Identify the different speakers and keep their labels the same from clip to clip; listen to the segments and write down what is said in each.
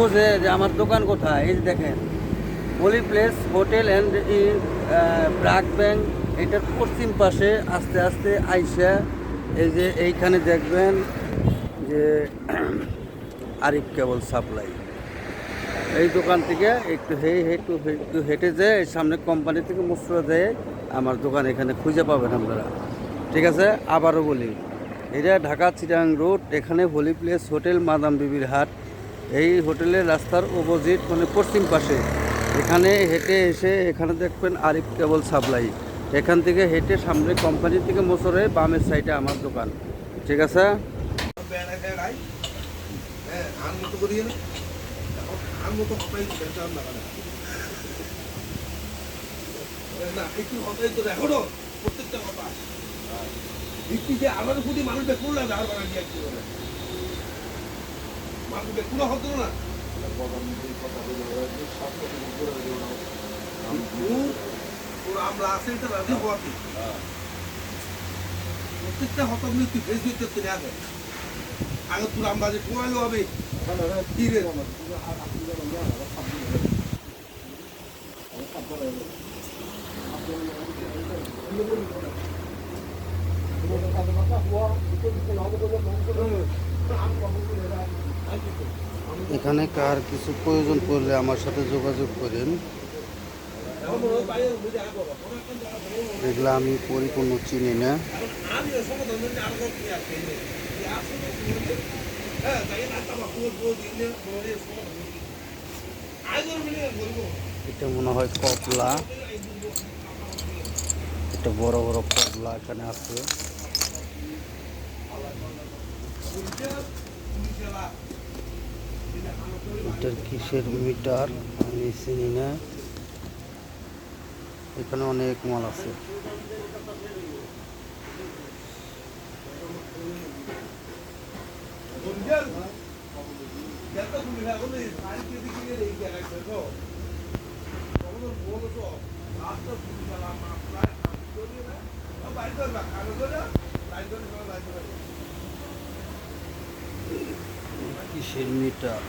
Speaker 1: খোঁজে যে আমার দোকান কোথায়? এই দেখেন holy place, hotel and BRAC bank, এটার পশ্চিম পাশে আস্তে আস্তে আইসা এই যে এইখানে দেখবেন যে আরিফ কেবল সাপ্লাই। এই দোকান থেকে একটু হে একটু একটু হেঁটে যেয়ে সামনে কোম্পানি থেকে মুসরা দেয়, আমার দোকান এখানে খুঁজে পাবেন আপনারা। ঠিক আছে? আবারও বলি, এটা ঢাকা চিটাং রোড, এখানে হোলি প্লেস, হোটেল, মাদাম বিবির হাট এই হোটেলের রাস্তার অপোজিট মানে পশ্চিম পাশে। এখানে হেঁটে এসে এখানে দেখবেন আরিফ কেবল সাপ্লাই। এখান থেকে হেঁটে সামনে কোম্পানি থেকে মোসরে বামের সাইডে আমার দোকান। ঠিক আছে?
Speaker 2: আমার প্রতি মানুষ বেকুল না ধার বানা দিয়ে একটু মানুষ হতো না। আমরা আছে এটা রাজি হওয়াতে প্রত্যেকটা হতাম তুই ফেস দিতে তুই আগে আগে তোর আমরা যে কোয়ালো হবে, কি
Speaker 1: এখানে কার কিছু প্রয়োজন পড়লে আমার সাথে যোগাযোগ করেন। এগুলো আমি পরিপূর্ণ চিনি না। এটা মনে হয় কপলা এটা বড় বড় কপলা এখানে আছে। এটার কিসের মিটার? আমি চিনি না। এখানে অনেক মাল আছে।
Speaker 2: কিসের যত সুবিধা হলে সাইকেল দিকে এই জায়গায় দেখো তখন বলো তো রাস্তা সুবিধা না প্রায় করি না বাইরে করবা কাগজ করে বাইরে করে বাইরে করে
Speaker 1: কিসের মিটার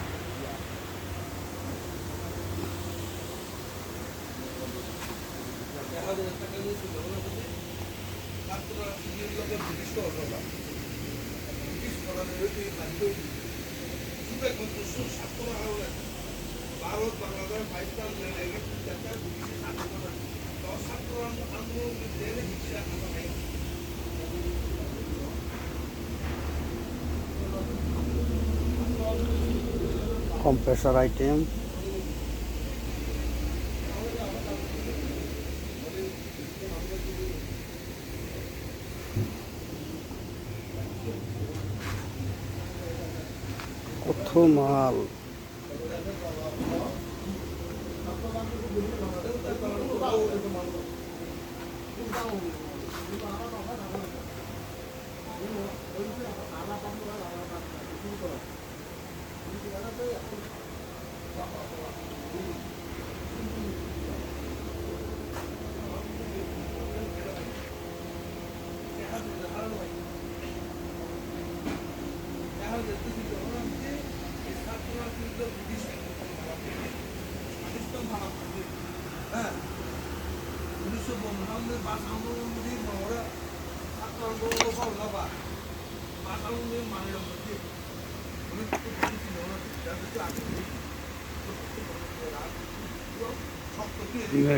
Speaker 2: দেখা যায় টাকা দিয়ে ছিল ওরা বলে ছাত্ররা নিজের লোকের ব্রিটিশ করা ব্রিটিশ করা হয়েছে বাধ্য সুবে কত ছাত্ররা হলে ভারত বাংলাদেশ পাকিস্তান ছাত্র আন্দোলন দেনে শিক্ষা আমরা Thank
Speaker 1: কম্প্রেসার
Speaker 2: ছাত্র আন্দোলন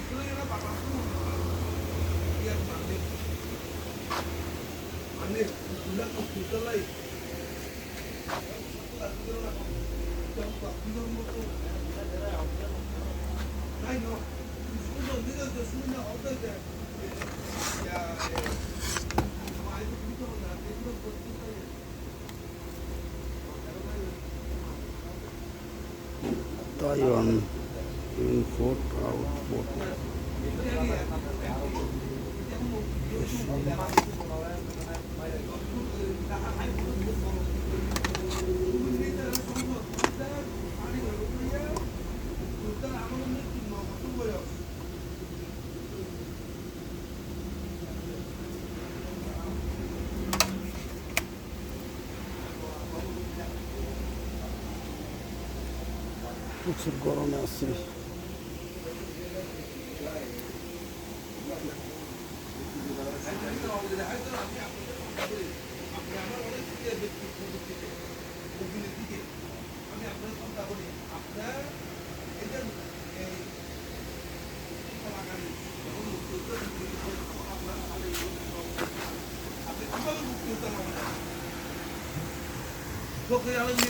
Speaker 2: ফল লাভা বাস Taiwan in port output. Yes. বলেছিল ওরা যাদেরকে আগে শক্ত কি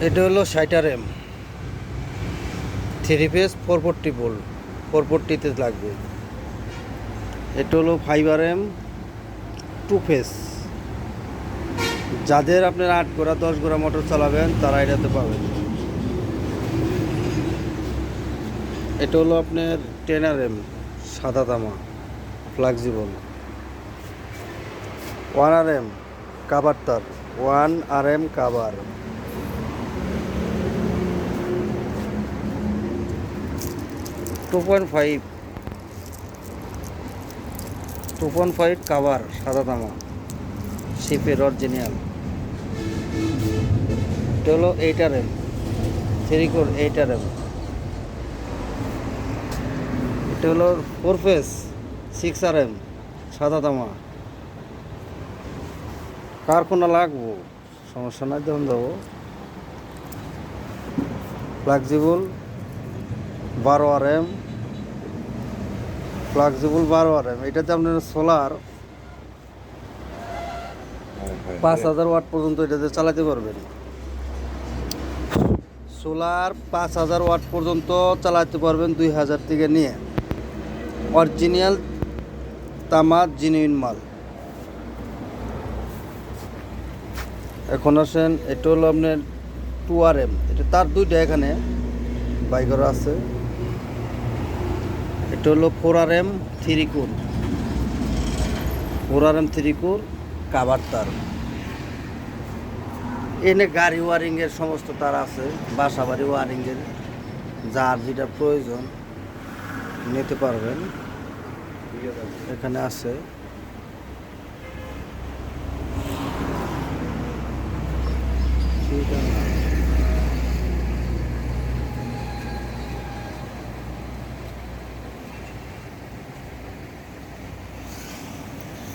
Speaker 1: এটা হলো সাইটার M. Three phase four forty bolt four ফোরটিতে লাগবে। এটা হলো ফাইবার এম, টু ফেস। যাদের আপনার আট গোড়া দশ গোড়া মোটর চালাবেন, তারা এটাতে পাবেন। এটা হলো আপনার টেন আর এম, সাদা তামা ফ্লেক্সিবল ওয়ান আর এম কাবার তার। ওয়ান আর এম কাবার two point five two point five cover সাদা তামা শিপের অরিজিনাল এটা হলো eight R M three core eight R M এটা হলো four face six R M সাদা তামা কার কোনা লাগবো? সমস্যা নাই দেখুন যাব ফ্লেক্সিবল বারো আর এম ফ্লাক্সিবল বারো আর এম এটাতে আপনার সোলার পাঁচ হাজার ওয়াট পর্যন্ত এটাতে চালাতে পারবেন। সোলার পাঁচ হাজার ওয়াট পর্যন্ত চালাতে পারবেন দুই হাজার থেকে নিয়ে। অরিজিনাল তামা জিনুইন মাল। এখন আসেন, এটা হলো আপনার টু আর এম এটা তার দুইটা এখানে। বাইকেরও আছে। এটা হলো M three core M three core cover তার। এনে গাড়ি ওয়ারিংয়ের সমস্ত তার আছে, বাসা বাড়ি ওয়ারিংয়ের, যার যেটা প্রয়োজন, নিতে পারবেন। এখানে আছে ঠিক আছে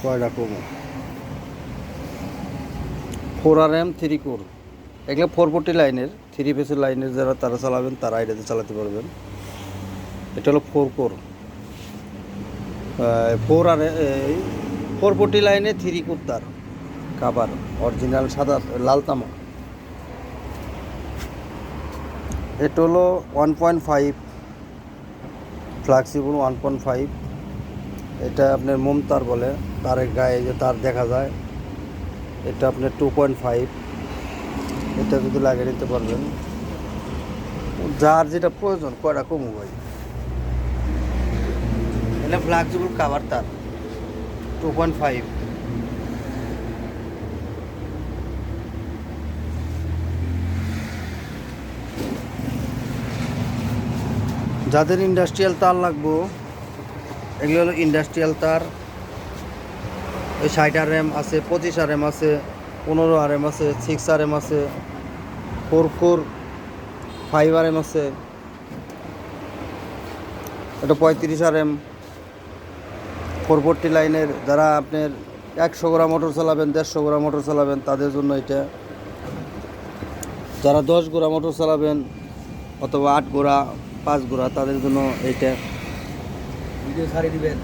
Speaker 1: কয়টা কমো four R M three core এগুলো ফোর ফোরটি লাইনের থ্রি পেসের লাইনের যারা তারা চালাবেন, তারা এটাতে চালাতে পারবেন। এটা হলো four core four R four forty লাইনে থ্রি কোর তার কাবার অরিজিনাল সাদা, লাল তামা। এটা হলো one point five flexible one point five এটা আপনার মোম তার বলে তারের গায়ে যে তার দেখা যায় এটা আপনার টু পয়েন্ট ফাইভ এটা যদি লাগিয়ে নিতে পারবেন যার যেটা প্রয়োজন কয়টা কমু ভাই? এটা ফ্লাক্সিবল কাভার তার। টু পয়েন্ট ফাইভ যাদের ইন্ডাস্ট্রিয়াল তার লাগবো এগুলো হলো ইন্ডাস্ট্রিয়াল তার ওই ষাট আর এম আছে, পঁচিশ আর এম আছে, পনেরো আর এম আছে সিক্স আর এম আছে four four five R M আছে, এটা পঁয়ত্রিশ আর এম ফোরফোরটি লাইনের যারা আপনার একশো গোড়া মোটর চালাবেন, দেড়শো গোড়া মোটর চালাবেন, তাদের জন্য এটা। যারা দশ গোড়া মোটর চালাবেন, অথবা আট গোড়া পাঁচ গোড়া তাদের জন্য এইটা
Speaker 3: ভিডিও ছাড়িয়ে দিবেন।